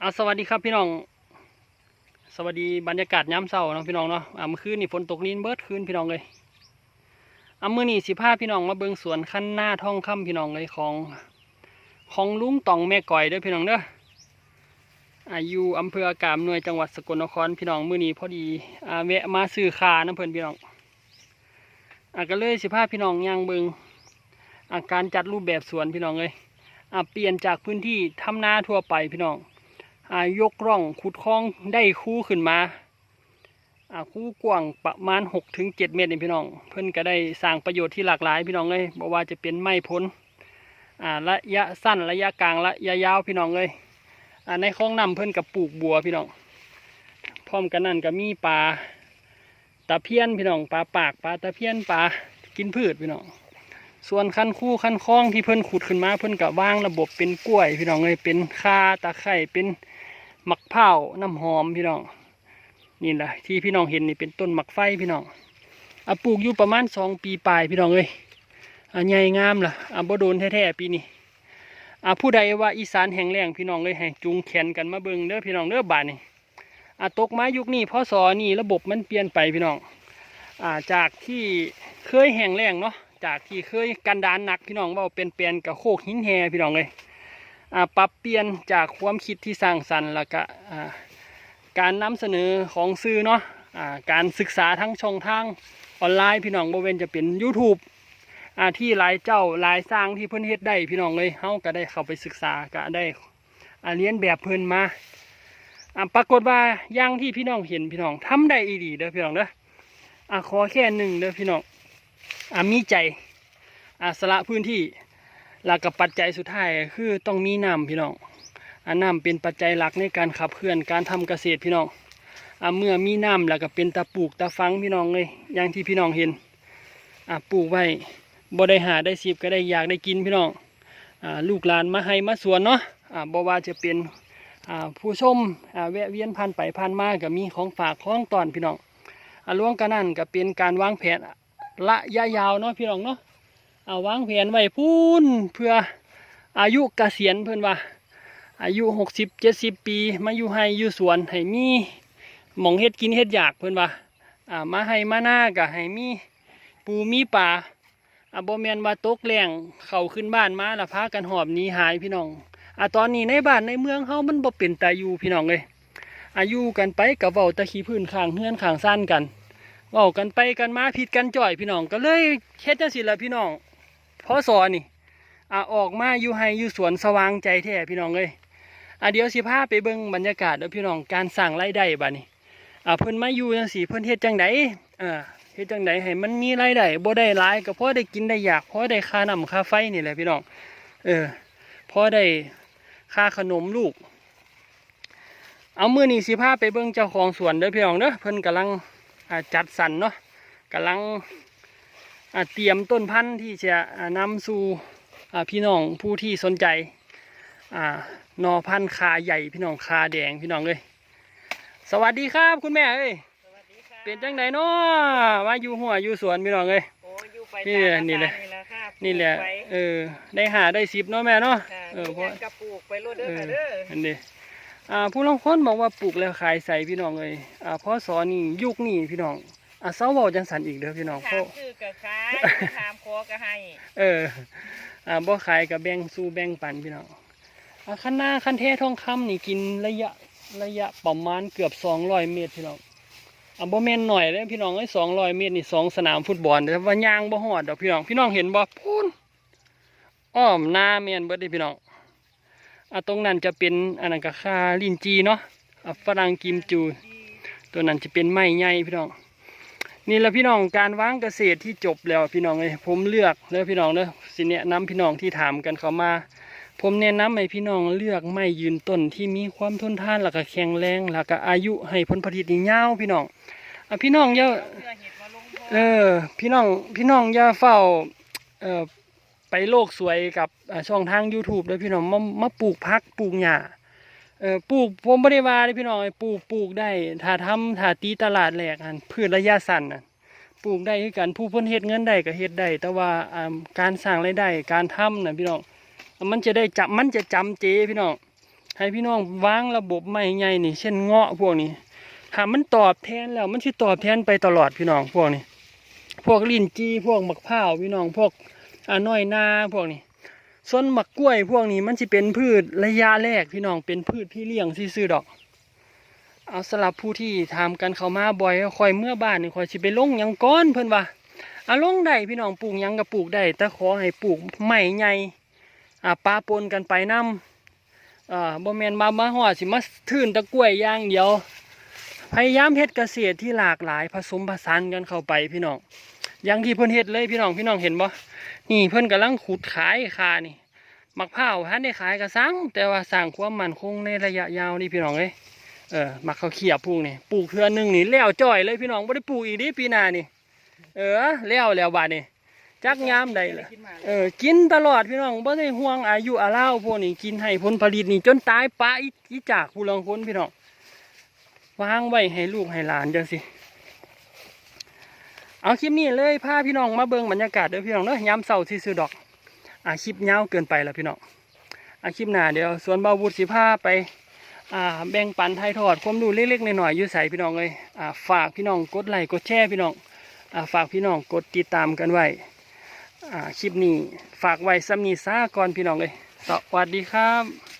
เอาสวัสดีครับพี่น้อง สวัสดีบรรยากาศย้ำเศร้าเนาะพี่น้องเนาะอ่าเมื่อคืนนี่ฝนตกลินเบิดคืนพี่น้องเลยอ่ามื่อนี่สิพาพี่น้องมาเบิ่งสวนขั้นหน้าท่องค่ำพี่น้องเลยของ ของลุงตองแม่ก่อยเด้อพี่น้องเด้ออาอยุอำเภออากาศหน่วยจังหวัดสกลนครพี่น้องมื่อนี้พอดีอ่าแวะมาซื้อคาน้ำเพิ่นพี่น้องอ่าก็เลยสิพาพี่น้องย่างเบิงอาการจัดรูปแบบสวนพี่น้องเลยอ่าเปลี่ยนจากพื้นที่ทำนาทั่วไปพี่น้อง ยกร่องขุดคลองได้คู่ขึ้นมาคู่กว้างประมาณ6ถึง7เมตรนี่พี่น้อง เพิ่อนก็ได้สร้างประโยชน์ที่หลากหลายพี่น้องเลยบอกว่าจะเป็นไม้พ้นระยะสั้นระยะกลางระยะยาวพี่น้องเลยในคลองน้ำเพิ่อนกับปลูกบัวพี่น้องพร้อมกันนั่นก็มีปลาตะเพียนพี่น้องปลาปากปลาตะเพียนปลากินพืชพี่น้องส่วนคันคู่คันคลองที่เพิ่นขุดขึ้นมาเพิ่นก็วางระบบเป็นกล้วย พี่น้องเลยเป็นคาตะไคร่เป็น หมักเผาน้ำหอมพี่น้องนี่แหละที่พี่น้องเห็นนี่เป็นต้นหมักไฟพี่น้องอะปลูกอยู่ประมาณสองปีปลายพี่น้องเอ้ยอะใหญ่งามล่ะอะบ่โดนแท้ๆปีนี้อะผู้ใดว่าอีสานแห้งแล้งพี่น้องเลยให้จูงแขนกันมาเบิ่งเด้อพี่น้องเด้อบาดนี่อะตกไม้ยุคนี้พศนี่ระบบมันเปลี่ยนไปพี่น้องอาจากที่เคยแห้งแล้งเนาะจากที่เคยกันดานหนักพี่น้องว่าเป็นเปลี่ยนกับโคกหินแฮพี่น้องเลย ปรับเปลี่ยนจากความคิดที่สร้างสรรค์แล้วก็อ่าการนำเสนอของสื่อเนาะการศึกษาทั้งช่องทางออนไลน์พี่น้องบริเวณจะเป็น YouTube อที่หลายเจ้าหลายสร้างที่เพิ่นเฮ็ดได้พี่น้องเลยเฮาก็ได้เข้าไปศึกษาก็ได้เรียนแบบเพิ่นมาปรากฏว่าย่างที่พี่น้องเห็นพี่น้องทำได้อีดีเด้อพี่น้องเด้ออขอแค่หนึ่งเด้อพี่น้องอมีใจอสละพื้นที่ แล้วกับปัจจัยสุดท้ายคือต้องมีน้ำพี่น้องอันน้ำเป็นปัจจัยหลักในการขับเคลื่อนการทำเกษตรพี่น้องอ่าเมื่อมีน้ำแล้วก็เป็นตะปลูกตะฟังพี่น้องเลยอย่างที่พี่น้องเห็นอ่าปลูกไว้บ่ได้หาได้สิบก็ได้อยากได้กินพี่น้องอ่าลูกหลานมาให้มาสวนเนาะอ่าบ่ว่าจะเป็นอ่าผู้ชมอ่าแวะเวียนผ่านไปผ่านมาก็มีของฝากของตอนพี่น้องอ่าล่วงกันนั่นก็เป็นการวางแผนระยะยาวเนาะพี่น้องเนาะ เอาวางแผนไว้พูนเพื่ออายุเกษียณเพื่อนว่า อายุหกสิบเจ็ดสิบปีมาอยู่ให้อยู่สวนให้มีหมองเฮ็ดกินเฮ็ดอยากเพื่อนว่าอ่ามาให้มาหน้าก็ให้มีปูมีป่าอ่าบ่แมนว่าตกแรงเข้าขึ้นบ้านมาละพากันหอบหนีหายพี่น้องอ่าตอนนี้ในบ้านในเมืองเฮามันบ่เป็นตาอยู่พี่น้องเลยอายุกันไปกับเว้าตะขี้พื้นข้างเฮือนข้างซ่านกันเว้ากันไปกันมาผิดกันจ่อยพี่น้องก็เลยเฮ็ดจังซี่ละพี่น้อง พอสอนี่อ่าออกมาอยู่ให้อยู่สวนสว่างใจแท้พี่น้องเลยอ่าเดี๋ยวสิพาไปเบิ่งบรรยากาศเด้อพี่น้องการสร้างรายได้บัดนี้อ่าเพิ่นมาอยู่จังซี่เพิ่นเฮ็ดจังไดเออเฮ็ดจังไดให้มันมีรายได้บ่ได้หลายก็พอได้กินได้อยากพอได้ค่าน้ำค่าไฟนี่แหละพี่น้องเออพอได้ค่าขนมลูก เอามือนี้สิพาไปเบิ่งเจ้าของสวนเด้อพี่น้องเด้อเพิ่นกำลังอ่าจัดสรรเนาะกำลัง เตรียมต้นพันธุ์ที่จะอ่านำสู่อ่าพี่น้องผู้ที่สนใจอ่านอพันธุ์คาใหญ่พี่น้องคาแดงพี่น้องเลยสวัสดีครับคุณแม่เอ้ยสวัสดีค่ะเป็นจังไดเนาะมาอยู่หัวอยู่สวนพี่น้องเลยโอ้อยู่ไปนี่ตามนี่แหละอาการนี่แหละค่ะนี่แหละปกไว้เออได้หาได้สิบเนาะแม่เนาะค่ะเออเพมีราะหยังกระปูกไปโลดเด้อเออค่ะเด้ออันนี้อ่าผู้ลางคนบอกว่าปลูกแล้วขายใส่พี่น้องเลยอ่าพอสอนี่ยุคนี้พี่น้อง อ่าเสาเบาจังสันอีกเด้อพี่น้องเพถามราะชื่อกับขายถามคอก็ให้เออ อ่าบ่ขายกับแบ่งสู่แบ่งปันพี่น้องอ่าคันหน้าคันเททองคำนี่กินระยะระยะประมาณเกือบสองร้อยเมตรพี่น้องอ่าบ่แม่นหน่อยเลยพี่น้องไอ้สองร้อยเมตรนี่สองสนามฟุตบอลแต่ว่าย่างบ่ฮอดดอกพี่น้อง พี่น้องเห็นบ่พูนอ้อมหน้าแม่นเบิดเด้พี่น้องอ่าตรงนั้นจะเป็นอันนั้นก็คาลินจีเนาะอ่าฝรั่งกิมจู ตัวนั้นจะเป็นไม้ใหญ่พี่น้อง นี่แหละพี่น้องการวางเกษตรที่จบแล้วพี่น้องเลยผมเลือกแล้วพี่น้องเนอะสิแนะนำพี่น้องที่ถามกันเขามา ผมแนะนำให้พี่น้องเลือกไม้ยืนต้นที่มีความทนทานแล้วก็แข็งแรงแล้วก็อายุให้ผลผลิตยาวพี่น้องอะพี่น้องอย่าเอาเออพี่น้องพี่น้องอย่าเฝ้าเอ่อไปโลกสวยกับช่องทาง YouTube เลยพี่น้องมามาปลูกพักปลูกหญ้า เออปลูกผมไม่ได้ว่าเลยพี่น้องปลูกปลูกได้ถ้าทำถ้าตีตลาดแหลกอันพืชระยะสั้นน่ะปลูกได้คือกันผู้เพ้นเฮ็ดเงินได้ก็เฮ็ดได้แต่ว่าการสร้างรายได้การทำน่ะพี่น้องมันจะได้จับมันจะจำเจพี่น้องให้พี่น้องวางระบบไม้ใหญ่นี่ เช่นเงาะพวกนี้ถ้ามันตอบแทนแล้วมันสิตอบแทนไปตลอดพี่น้องพวกนี้ พวกลิ้นจีพวกมะพร้าวพี่น้องพวกอ่าน้อยนาพวกนี้ ส่วนมะกล้วยพวกนี้มันสิเป็นพืชระยะแรกพี่น้องเป็นพืชพี่เลี้ยงซื่อๆดอก เอาสลับผู้ที่ทำกันเข้ามาบ่อยคอยเมื่อบ้านนี่คอยสิไปลงยังก้อนเพิ่นว่าอาลงได้พี่น้องปลูกยังก็ปลูกได้แต่ขอให้ปลูกไม้ใหญ่อ่าปาปนกันไปนํอ่าบ่แมนมามาฮอดสิมาทื่นตะกล้วยย่างเดียว พยายามเฮ็ดเกษตรที่หลากหลายผสมผสานกันเข้าไปพี่น้อง อย่างที่เพิ่อนเฮ็ดเลยพี่น้องพี่น้องเห็นบ่นี่เพิ่อนกำลังขุดขายคานี่มักพร้าวท่านได้ขายก็สร้างแต่ว่าสร้างความมั่นคงในระยะยาวนี่พี่น้องเอ้ยเออมักเขาเขียบปลูกนี่ปลูกเทือหนึ่งนี่แล้วจ่อยเลยพี่น้องไม่ได้ปลูกอีกดิปีหน้านี่ เออแล้วแล้วบาดนี่จักยามใดล่ะเออกินตลอดพี่น้องไม่ได้ห่วงอายุอาล่าพวกนี้กินให้ผลผลิตนี่จนตายปะอีอีจากผู้ลังคนพี่น้องวางไว้ให้ลูกให้หลานจังสิ เอาคลิปนี้เลยพาพี่น้องมาเบิ่งบรรยากาศเด้อพี่น้องเด้อยามเสาร์ซื่อดอกอาคลิปยาวเกินไปแล้วพี่น้องอาคลิปหน้าเดี๋ยวสวนบาวุฒสิพาไปอ่าแบ่งปันไทยทอดความรู้เล็กๆหน่อยๆอยู่ใส่พี่น้องเลยอ่าฝากพี่น้องกดไลค์กดแชร์พี่น้องอ่าฝากพี่น้องกดติดตามกันไว้อ่าคลิปนี้ฝากไว้ซ้ำนี้ซาก่อนพี่น้องเลยสวัสดีครับ